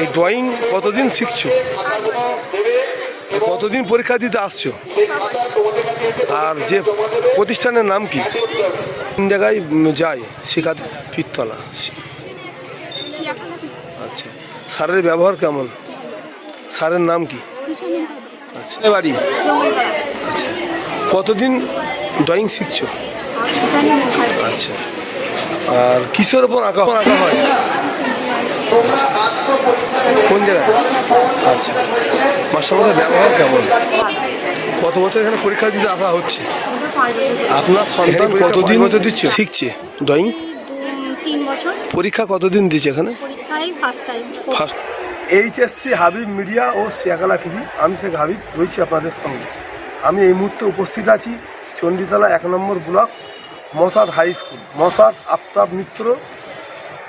এই ড্রয়িং কতদিন শিখছো? কতদিন পরীক্ষা দিতে আসছো? আর যে প্রতিষ্ঠানের নাম কি? কোন জায়গায় যায় শেখাতে? শিয়াখালা আচ্ছা। সারের ব্যবহার কেমন? স্যারের নাম কি? আচ্ছা। বাড়ি? আচ্ছা। কতদিন ড্রয়িং শিখছো? আচ্ছা। আর কিসের ওপর আঁকা আঁকা হয়? কোন জায়গায়? আচ্ছা। মাস্টারমশাই ব্যবহার কেমন? কত বছর এখানে পরীক্ষা দিতে আসা হচ্ছে? আপনার সন্তান কতদিন বছর দিচ্ছে? শিখছে? ড্রয়িং? পরীক্ষা কতদিন দিচ্ছে এখানে? এইচএসসি হাবিব মিডিয়া ও শিয়াকালা টিভি। আমি শেখ হাবিব রয়েছি আপনাদের সঙ্গে। আমি এই মুহূর্তে উপস্থিত আছি চণ্ডীতলা এক নম্বর block Masad high school. Masad Aftab Mitra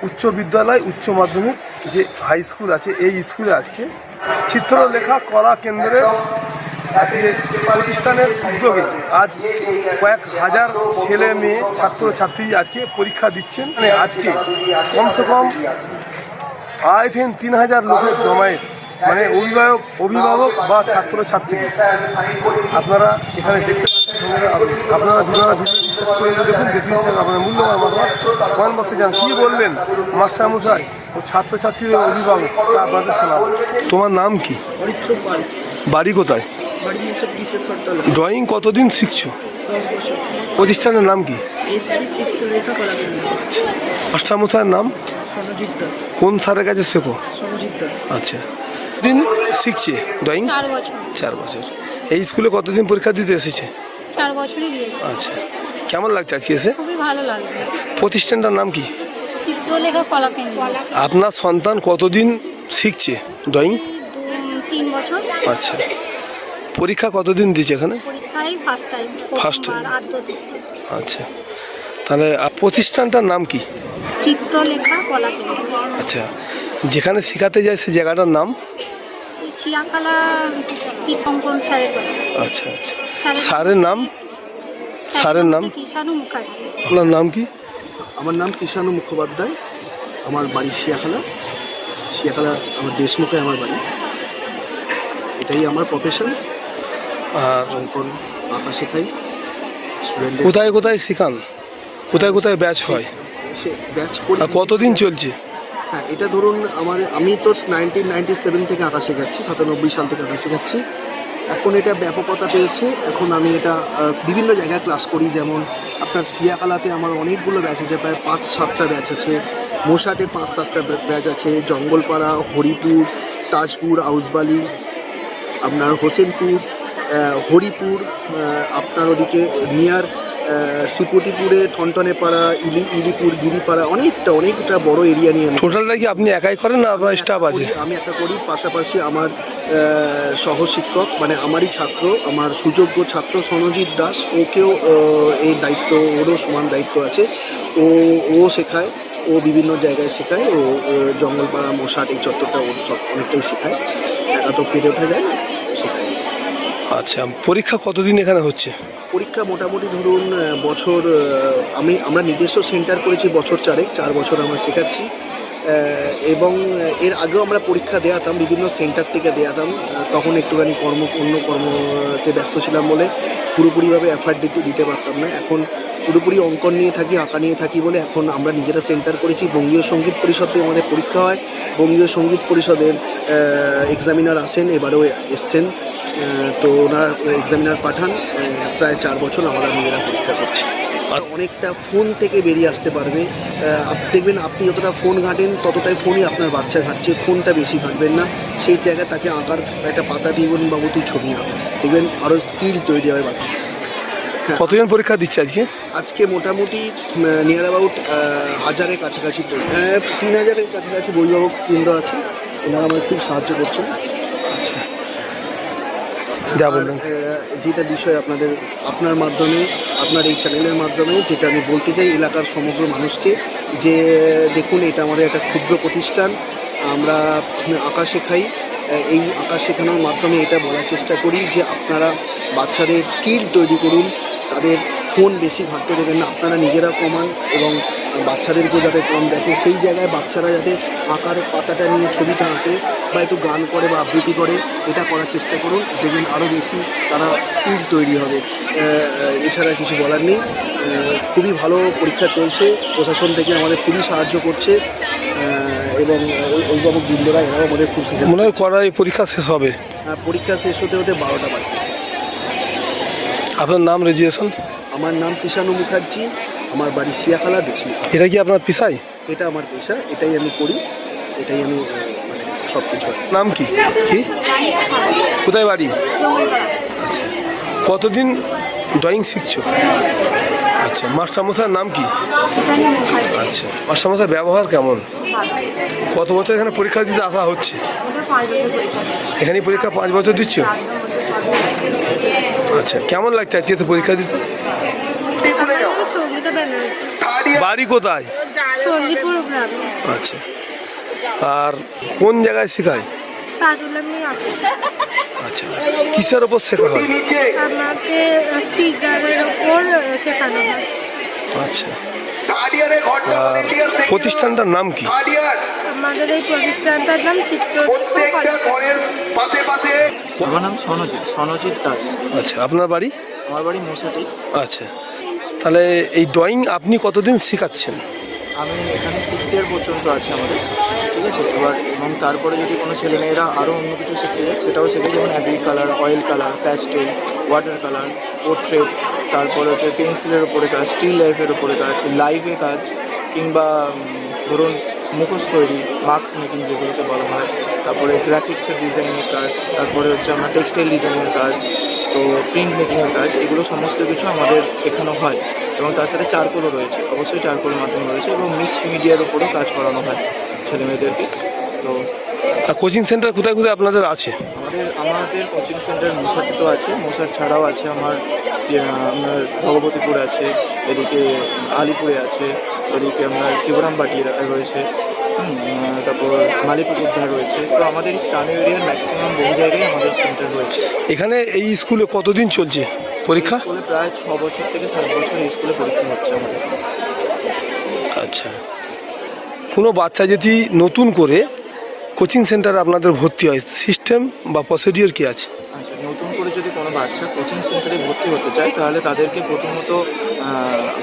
উচ্চ বিদ্যালয়, উচ্চ মাধ্যমিক যে হাই স্কুল আছে, এই স্কুলে আজকে চিত্রলেখা কলা কেন্দ্রের আজকে প্রতিষ্ঠানের উদ্যোগে আজ কয়েক হাজার ছেলে মেয়ে ছাত্র ছাত্রী আজকে পরীক্ষা দিচ্ছেন। মানে আজকে কমসে কম আই থিঙ্ক তিন হাজার লোকের জমায়েত মানে অভিভাবক অভিভাবক বা ছাত্র ছাত্রী আপনারা এখানে দেখতে আপনারা আপনারা আপনার মূল্যবান মতামত কমেন্ট বক্সে যান কী বলবেন? মাস্টার মশাই ও ছাত্রছাত্রীদের অভিভাবক তা আপনাদের শোনাবো। তোমার নাম কি? বাড়ি কোথায়? ড্রয়িং কতদিন শিখছো? প্রতিষ্ঠানের নাম কি? এসবি চিত্রলেখা কলা কেন্দ্র মাস্টার মশাইয়ের নাম কোন স্যারের কাছে শেখো? আচ্ছা। দিন শিখছে ড্রয়িং চার বছর। চার বছর। এই স্কুলে কতদিন পরীক্ষা দিতে এসেছে? চার বছরই দিয়েছি। আচ্ছা। কেমন লাগছে আজকে এসে? খুবই ভালো লাগছে। প্রতিষ্ঠানটার নাম কি? চিত্রলেখা কলা কেন্দ্র আপনার সন্তান কতদিন শিখছে ড্রয়িং? তিন বছর। আচ্ছা। পরীক্ষা কতদিন দিচ্ছে এখানে? First time. আচ্ছা। তাহলে প্রতিষ্ঠানটার নাম কি? চিত্রলেখা কলা কেন্দ্র আচ্ছা। যেখানে শেখাতে যায় সে জায়গাটার নাম? শিয়াখালা আচ্ছা আচ্ছা। স্যারের নাম? স্যারের নাম? কিষাণু মুখার্জি। আপনার নাম কি? আমার নাম কিষাণু মুখোপাধ্যায়। আমার বাড়ি শিয়াখালা। শিয়াখালা আমার দেশমুখে আমার বাড়ি। এটাই আমার প্রফেশন আর অঙ্কন আঁকা শেখাই। স্টুডেন্টদের কোথায় কোথায় শেখান? কোথায় কোথায় ব্যাচ হয়? সে ব্যাচ করি। আর কতদিন চলছে? হ্যাঁ এটা ধরুন আমার আমি তো নাইনটিন নাইনটি সেভেন থেকে আঁকা শেখাচ্ছি সাতানব্বই সাল থেকে আঁকা শেখাচ্ছি। এখন এটা ব্যাপকতা পেয়েছে। এখন আমি এটা বিভিন্ন জায়গায় ক্লাস করি। যেমন আপনার সিয়াকালাতে আমার অনেকগুলো ব্যাচ আছে, প্রায় পাঁচ সাতটা ব্যাচ আছে। মোসাটে পাঁচ সাতটা ব্যাচ আছে। জঙ্গলপাড়া, হরিপুর, তাজপুর আউসবালি আপনার হোসেনপুর হরিপুর আপনার ওদিকে নিয়ার শ্রীপতিপুরে ঠনঠনেপাড়া ইলি ইলিপুর গিরিপাড়া অনেকটা অনেকটা বড় এরিয়া নিয়ে আমি টোটালটা কি আপনি একাই করেন না আপনার আমি স্টাফ আছে? আমি একা করি পাশাপাশি আমার সহ শিক্ষক মানে আমারই ছাত্র আমার সুযোগ্য ছাত্র সনজিৎ দাস ওকেও এই দায়িত্ব ওরও সমান দায়িত্ব আছে। ও ও শেখায় ও বিভিন্ন জায়গায় শেখায় ও জঙ্গলপাড়া মশাট এই চত্বরটা ওর সব অনেকটাই শেখায়। একা তো পেরে ওঠা যায়। আচ্ছা পরীক্ষা কতদিন এখানে হচ্ছে? পরীক্ষা মোটামুটি ধরুন বছর আমি, আমরা নিজস্ব সেন্টার করেছি বছর চারে চার বছর আমরা শেখাচ্ছি। এবং এর আগেও আমরা পরীক্ষা দেওয়াতাম বিভিন্ন সেন্টার থেকে দেওয়াতাম তখন একটুখানি কর্ম, অন্য কর্মতে ব্যস্ত ছিলাম বলে পুরোপুরিভাবে এফার্ট দিতে দিতে পারতাম না। এখন পুরোপুরি অঙ্কন নিয়ে থাকি, আঁকা নিয়ে থাকি বলে এখন আমরা নিজেরা সেন্টার করেছি। বঙ্গীয় সংগীত পরিষদ আমাদের পরীক্ষা হয়। বঙ্গীয় সংগীত পরিষদের এক্সামিনার আসেন, এবারেও এসছেন। তো ওনারা এক্সামিনার পাঠান। প্রায় চার বছর আমরা নিজেরা পরীক্ষা করছি। অনেকটা ফোন থেকে বেরিয়ে আসতে পারবে। দেখবেন আপনি যতটা ফোন ঘাঁটেন ততটাই ফোনই আপনার বাচ্চা ঘাঁটছে। ফোনটা বেশি ঘাঁটবেন না। সেই জায়গায় তাকে আঁকার একটা পাতা দিয়ে বলুন বাবু তুই ছবি আঁক। দেখবেন আরও স্কিল তৈরি হয় বাচ্চা হ্যাঁ। কতজন পরীক্ষা দিচ্ছে আজকে? আজকে মোটামুটি নিয়ার অ্যাবাউট হাজারের কাছাকাছি বই তিন হাজারের কাছাকাছি বইবাবক কেন্দ্র আছে। এনারা আমাদের খুব সাহায্য করছেন। যা বললেন। যেটা বিষয় আপনাদের আপনার মাধ্যমে আপনার এই চ্যানেলের মাধ্যমে যেটা আমি বলতে চাই এলাকার সমগ্র মানুষকে যে দেখুন এটা আমাদের একটা ক্ষুদ্র প্রতিষ্ঠান। আমরা আঁকা শেখাই এই আঁকা শেখানোর মাধ্যমে এটা বলার চেষ্টা করি যে আপনারা বাচ্চাদের স্কিল তৈরি করুন তাদের ফোন বেশি ঘাঁটতে দেবেন না আপনারা নিজেরা কমান এবং বাচ্চাদেরকেও যাতে কম দেখে। সেই জায়গায় বাচ্চারা যাতে আঁকার পাতাটা নিয়ে ছবিটা আঁকে বা একটু গান করে বা আবৃত্তি করে এটা করার চেষ্টা করুন। দেখবেন আরও বেশি তারা স্কিল তৈরি হবে। এছাড়া কিছু বলার নেই। খুবই ভালো পরীক্ষা চলছে। প্রশাসন থেকে আমাদের খুবই সাহায্য করছে। এবং ওই অভিভাবক বৃন্দরা এরাও আমাদের খুব মনে হয় করার পরীক্ষা শেষ হবে। আহ, পরীক্ষা শেষ হতে হতে বারোটা বাজে। আপনার নাম রেজিস্ট্রেশন? আমার নাম কৃষাণু মুখার্জি। আমার বাড়ি শিয়াখালা দেশমুখ এটা কি আপনার পিসাই এটা আমার পেশা এটাই আমি করি। এটাই আমি সব কিছু নাম কি? কি? কোথায় বাড়ি? আচ্ছা। কতদিন ড্রয়িং শিখছো? আচ্ছা মাস্টারমশাইয়ের নাম কি? আচ্ছা মাস্টারমশাই ব্যবহার কেমন? কত বছর এখানে পরীক্ষা দিতে আসা হচ্ছে? এখানে পরীক্ষা পাঁচ বছর দিচ্ছ? আচ্ছা কেমন লাগছে আজকে তো পরীক্ষা দিতে? বাড়ি কোথায়? আচ্ছা। আর কোন জায়গায় শেখায়? আচ্ছা কিসের ওপর শেখা হয়? আমাকে ফিগারের ওপর শেখানো হয়। আচ্ছা। আর প্রতিষ্ঠানটার নাম কি? আমাদের এই প্রতিষ্ঠানটার নাম আমার নাম সনজিৎ সনজিৎ দাস। আচ্ছা আপনার বাড়ি? আমার বাড়ি মশাটি আচ্ছা। তাহলে এই ড্রয়িং আপনি কতদিন শেখাচ্ছেন? আমি এখানে সিক্সথ ইয়ার পর্যন্ত আছে আমাদের, ঠিক আছে? এবার এবং তারপরে যদি কোনো ছেলেমেয়েরা আরও অন্য কিছু শিখতে যায়, সেটাও শেখে যেমন acrylic colour oil colour pastel water colour portrait তারপরে হচ্ছে পেন্সিলের ওপরে কাজ স্টিল লাইফের ওপরে কাজ লাইভে কাজ, কিংবা ধরুন মুখোশ তৈরি, মাস্ক মেকিং যেগুলোকে বলা হয়, তারপরে গ্রাফিক্সের ডিজাইনের কাজ, তারপরে হচ্ছে আমরা টেক্সটাইল ডিজাইনের কাজ, তো প্রিন্ট মেকিংয়ের কাজ, এগুলো সমস্ত কিছু আমাদের শেখানো হয় এবং তার সাথে চারকোলও রয়েছে, অবশ্যই চারকোলের মাধ্যমে রয়েছে এবং মিক্সড মিডিয়ার উপরেও কাজ করানো হয় ছেলে মেয়েদেরকে তো কোচিং সেন্টার কোথায় কোথায় আপনাদের আছে? আমাদের আমাদের কোচিং সেন্টার মশাতে তো আছে। মশার ছাড়াও আছে আমার আপনার ভগবতীপুর আছে এদিকে আলিপুরে আছে এদিকে আপনার শিবরামবাটি রয়েছে তারপর তারপর মালিপুকুদ্ধার রয়েছে। তো আমাদের স্থানীয় এরিয়ার ম্যাক্সিমাম বহু জায়গায় আমাদের সেন্টার রয়েছে। এখানে এই স্কুলে কতদিন চলছে পরীক্ষা? স্কুলে প্রায় ছ বছর থেকে সাত বছর এই স্কুলে পরীক্ষা হচ্ছে আমাদের। আচ্ছা। কোনো বাচ্চা যদি নতুন করে কোচিং সেন্টারে আপনাদের ভর্তি হয়? সিস্টেম বা প্রসিডিওর কি আছে? আচ্ছা নতুন করে যদি কোনো বাচ্চা কোচিং সেন্টারে ভর্তি হতে চায়, তাহলে তাদেরকে প্রথমত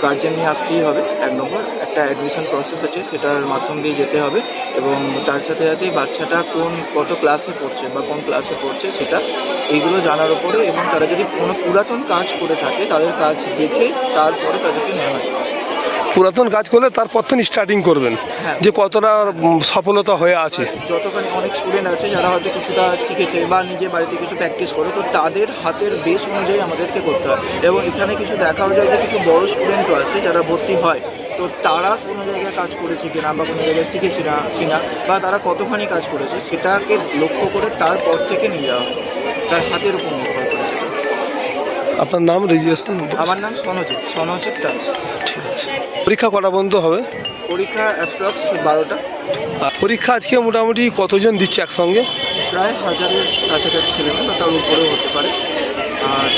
গার্জেন নিয়ে আসতেই হবে, এক নম্বর। একটা অ্যাডমিশন প্রসেস আছে, সেটার মাধ্যম দিয়ে যেতে হবে এবং তার সাথে সাথে বাচ্চাটা কোন, কত ক্লাসে পড়ছে বা কোন ক্লাসে পড়ছে সেটা এইগুলো জানার উপরে এবং তারা যদি কোনো পুরাতন কাজ করে থাকে, তাদের কাজ দেখে তারপরে তাদেরকে নেওয়া হয়। পুরাতন কাজ করলে তারপর তো স্টার্টিং করবেন হ্যাঁ। যে কতটা সফলতা হয়ে আছে। যতখানি অনেক স্টুডেন্ট আছে যারা হয়তো কিছুটা শিখেছে বা নিজে বাড়িতে কিছু প্র্যাকটিস করে তো তাদের হাতের বেস অনুযায়ী আমাদেরকে করতে হয়। এবং এখানে কিছু দেখাও যায় যে কিছু বড় স্টুডেন্টও আছে যারা ভর্তি হয় তো তারা কোনো জায়গায় কাজ করেছে কিনা বা কোনো জায়গায় শিখেছে না কিনা বা তারা কতখানি কাজ করেছে সেটাকে লক্ষ্য করে তারপর থেকে নিয়ে যাওয়া হয়। তার হাতের উপর নির্ভর করেছে আপনার নাম রেজিস্ট্রেশন আমার নাম সনজিৎ সনজিৎ দাস। ঠিক আছে। পরীক্ষা কটা পর্যন্ত হবে? পরীক্ষা অ্যাপ্রক্স বারোটা। পরীক্ষা আজকে মোটামুটি কতজন দিচ্ছে একসঙ্গে? প্রায় হাজারের কাছাকাছি ছেলেমেয়ে বা তার উপরেও হতে পারে। আর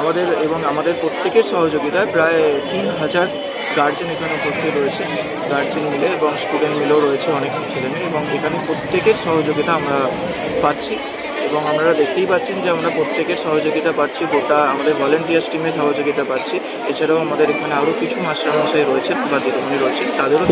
আমাদের এবং আমাদের প্রত্যেকের সহযোগিতায় প্রায় তিন হাজার গার্জেন এখানে উপস্থিত রয়েছে। গার্জেন মিলে এবং স্টুডেন্ট মিলেও রয়েছে অনেক ছেলেমেয়ে এবং এখানে প্রত্যেকের সহযোগিতা আমরা পাচ্ছি। এবং আমরা দেখতেই পাচ্ছেন যে আমরা প্রত্যেকের সহযোগিতা পাচ্ছি, গোটা আমাদের ভলেন্টিয়ার্স টিমের সহযোগিতা পাচ্ছি। এছাড়াও আমাদের এখানে আরও কিছু মাস্টারমশাই রয়েছেন বা দিদিমণি রয়েছেন, তাদেরও